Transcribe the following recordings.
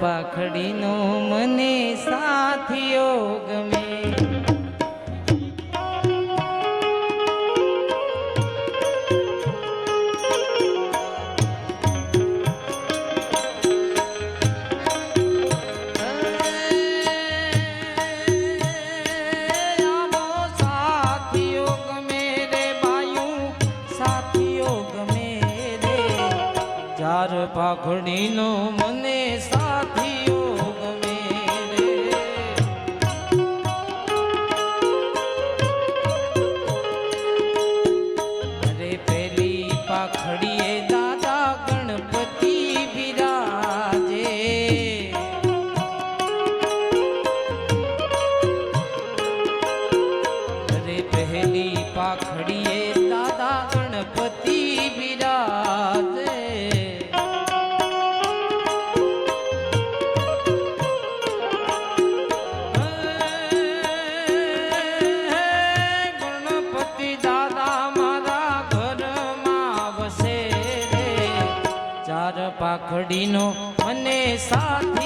પાખડીનો મને સાથીઓ ગમે ખડી પાખડીનો મને સાથ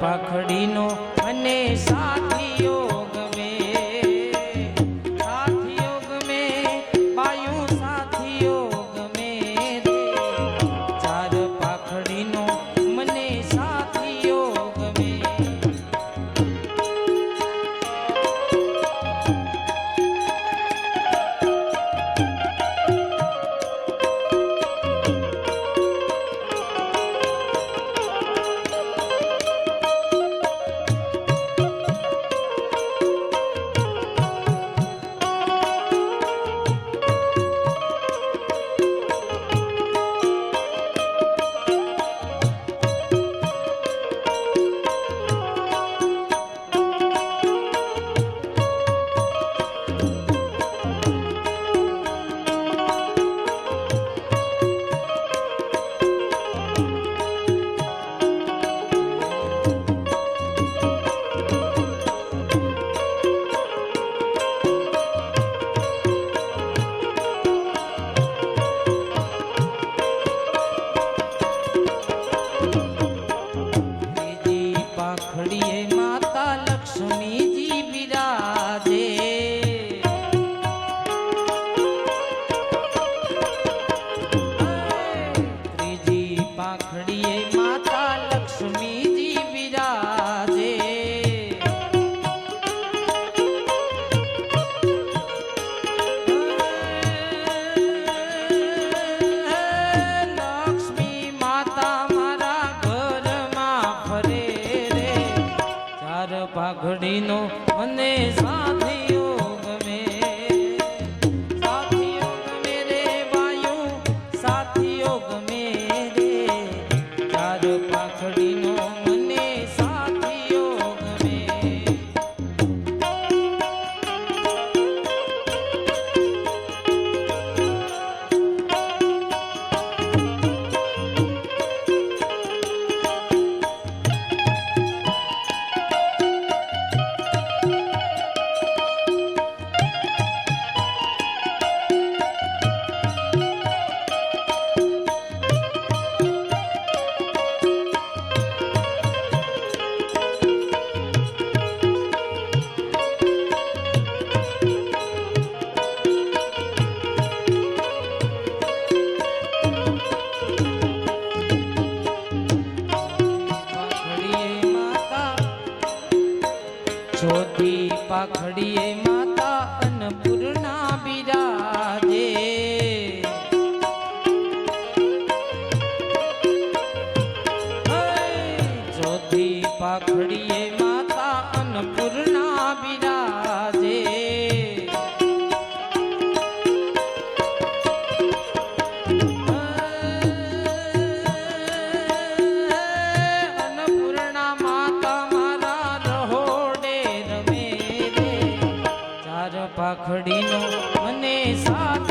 પાખડીનો અને સાથીઓ જ્યોતિ પાખડીએ માતા અન્નપૂર્ણા પાખડીનો મને સાથીઓ